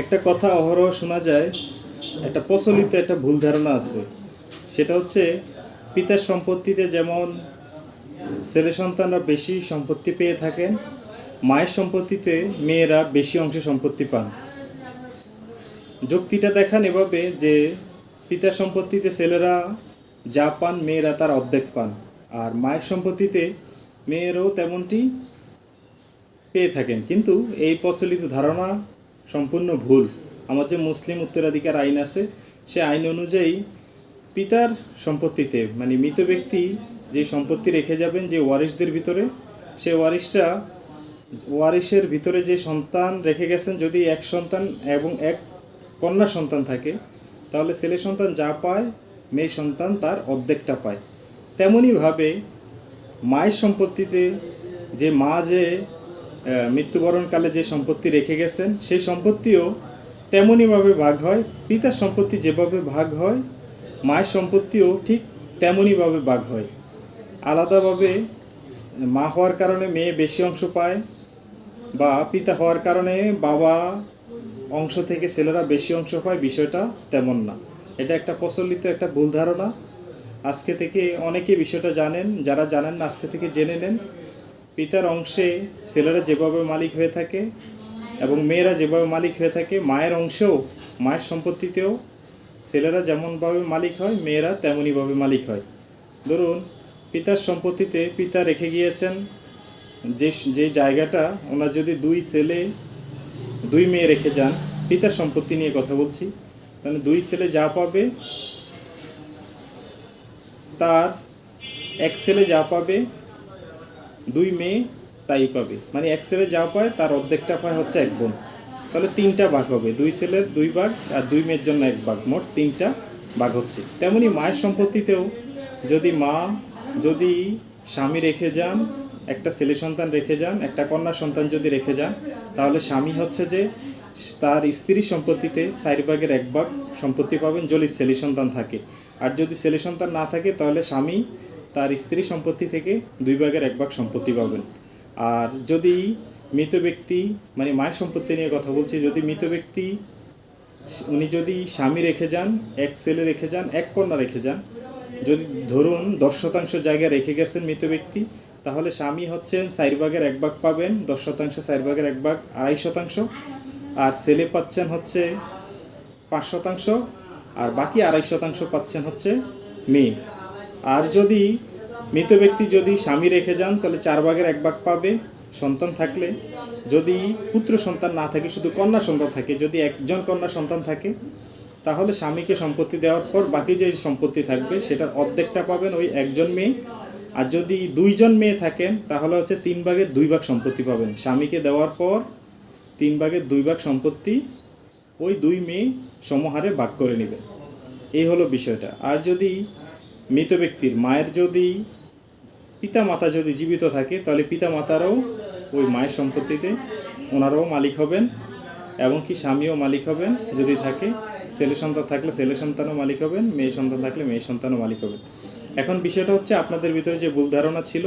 একটা কথা অহরহ শোনা যায়, একটা প্রচলিত একটা ভুল ধারণা আছে। সেটা হচ্ছে, পিতার সম্পত্তিতে যেমন ছেলে সন্তানরা বেশি সম্পত্তি পেয়ে থাকেন, মায়ের সম্পত্তিতে মেয়েরা বেশি অংশে সম্পত্তি পান। যুক্তিটা দেখান এভাবে যে, পিতার সম্পত্তিতে ছেলেরা যা পান মেয়েরা তার অর্ধেক পান, আর মায়ের সম্পত্তিতে মেয়েরাও তেমনটি পেয়ে থাকেন। কিন্তু এই প্রচলিত ধারণা সম্পূর্ণ ভুল। আমার যে মুসলিম উত্তরাধিকার আইন আছে, সে আইন অনুযায়ী পিতার সম্পত্তিতে মানে মৃত ব্যক্তি যে সম্পত্তি রেখে যাবেন যে ওয়ারিশদের ভিতরে, সে ওয়ারিশরা, ওয়ারিশের ভিতরে যে সন্তান রেখে গেছেন, যদি এক সন্তান এবং এক কন্যা সন্তান থাকে, তাহলে ছেলে সন্তান যা পায়, মেয়ে সন্তান তার অর্ধেকটা পায়। তেমনইভাবে মায়ের সম্পত্তিতে যে মা যে মৃত্যুবরণকালে যে সম্পত্তি রেখে গেছেন, সেই সম্পত্তিও তেমনইভাবে ভাগ হয়, পিতার সম্পত্তি যেভাবে ভাগ হয়, মায়ের সম্পত্তিও ঠিক তেমনইভাবে ভাগ হয়। আলাদাভাবে মা হওয়ার কারণে মেয়ে বেশি অংশ পায় বা পিতা হওয়ার কারণে বাবা অংশ থেকে ছেলেরা বেশি অংশ পায়, বিষয়টা তেমন না। এটা একটা প্রচলিত একটা ভুল ধারণা। আজকে থেকে অনেকে বিষয়টা জানেন, যারা জানেন না, আজকে থেকে জেনে নেন। পিতার অংশে ছেলেরা যেভাবে মালিক হয়ে থাকে এবং মেয়েরা যেভাবে মালিক হয়ে থাকে, মায়ের অংশেও, মায়ের সম্পত্তিতেও ছেলেরা যেমনভাবে মালিক হয়, মেয়েরা তেমনইভাবে মালিক হয়। ধরুন, পিতার সম্পত্তিতে পিতা রেখে গিয়েছেন, যে যে জায়গাটা ওনার যদি দুই ছেলে, দুই মেয়ে রেখে যান, পিতার সম্পত্তি নিয়ে কথা বলছি, তাহলে দুই ছেলে যা পাবে, তার এক ছেলে যা পাবে দুই মেয়ে, তাই পাবে। মানে এক ছেলে যা পায়, তার অর্ধেকটা পায় হচ্ছে এক বোন। তাহলে তিনটা ভাগ হবে। দুই ছেলের দুই ভাগ আর দুই মেয়ের জন্য এক ভাগ। মোট তিনটা ভাগ হচ্ছে। তেমনি মায়ের সম্পত্তিতেও যদি মা, যদি স্বামী রেখে যান, একটা ছেলে সন্তান রেখে যান, একটা কন্যা সন্তান যদি রেখে যান, তাহলে স্বামী হচ্ছে যে তার স্ত্রীর সম্পত্তিতে চার ভাগের এক ভাগ সম্পত্তি পাবেন। যদি ছেলে সন্তান থাকে। আর যদি ছেলে সন্তান না থাকে, তাহলে স্বামী তার স্ত্রী সম্পত্তি থেকে দুই ভাগের এক ভাগ সম্পত্তি পাবেন। আর যদি মৃত ব্যক্তি মানে মায়ের সম্পত্তি নিয়ে কথা বলছি, যদি মৃত ব্যক্তি, উনি যদি স্বামী রেখে যান, এক ছেলে রেখে যান, এক কন্যা রেখে যান, যদি ধরুন দশ শতাংশ জায়গা রেখে গেছেন মৃত ব্যক্তি, তাহলে স্বামী হচ্ছেন চার ভাগের এক ভাগ পাবেন, দশ শতাংশ, চার ভাগের এক ভাগ, আড়াই শতাংশ। আর ছেলে পাচ্ছেন হচ্ছে পাঁচ শতাংশ, আর বাকি আড়াই শতাংশ পাচ্ছেন হচ্ছে মেয়ে। আর যদি মৃত ব্যক্তি যদি স্বামী রেখে যান, তাহলে চার ভাগের এক ভাগ পাবে সন্তান থাকলে। যদি পুত্র সন্তান না থাকে, শুধু কন্যা সন্তান থাকে, যদি একজন কন্যা সন্তান থাকে, তাহলে স্বামীকে সম্পত্তি দেওয়ার পর বাকি যে সম্পত্তি থাকবে, সেটার অর্ধেকটা পাবেন ওই একজন মেয়ে। আর যদি দুইজন মেয়ে থাকেন, তাহলে হচ্ছে তিন ভাগের দুই ভাগ সম্পত্তি পাবেন। স্বামীকে দেওয়ার পর তিন ভাগের দুই ভাগ সম্পত্তি ওই দুই মেয়ে সমহারে ভাগ করে নেবেন। এই হলো বিষয়টা। আর যদি মৃত ব্যক্তির মায়ের যদি পিতা মাতা যদি জীবিত থাকে, তাহলে পিতা মাতারাও ওই মায়ের সম্পত্তিতে ওনারাও মালিক হবেন এবং কি স্বামীও মালিক হবেন যদি থাকে, ছেলে সন্তান থাকলে ছেলে সন্তানও মালিক হবেন, মেয়ে সন্তান থাকলে মেয়ে সন্তানও মালিক হবেন। এখন বিষয়টা হচ্ছে আপনাদের ভিতরে যে ভুল ধারণা ছিল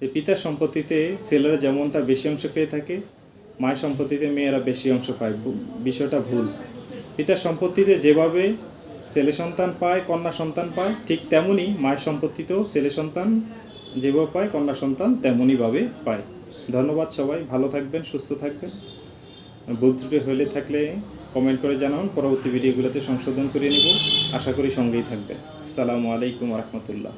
যে পিতার সম্পত্তিতে ছেলেরা যেমনটা বেশি অংশ পেয়ে থাকে, মায়ের সম্পত্তিতে মেয়েরা বেশি অংশ পায়। বিষয়টা ভুল। পিতার সম্পত্তিতে যেভাবে ছেলে সন্তান পায়, কন্যা সন্তান পায়, ঠিক তেমনই মায়ের সম্পত্তিতেও ছেলে সন্তান যেভাবে পায়, কন্যা সন্তান তেমনইভাবে পায়। ধন্যবাদ সবাই, ভালো থাকবেন, সুস্থ থাকবেন। ভুল ত্রুটি হলে থাকলে কমেন্ট করে জানান, পরবর্তী ভিডিওগুলোতে সংশোধন করে নেব। আশা করি সঙ্গেই থাকবেন। আসসালামু আলাইকুম রহমতুল্লাহ।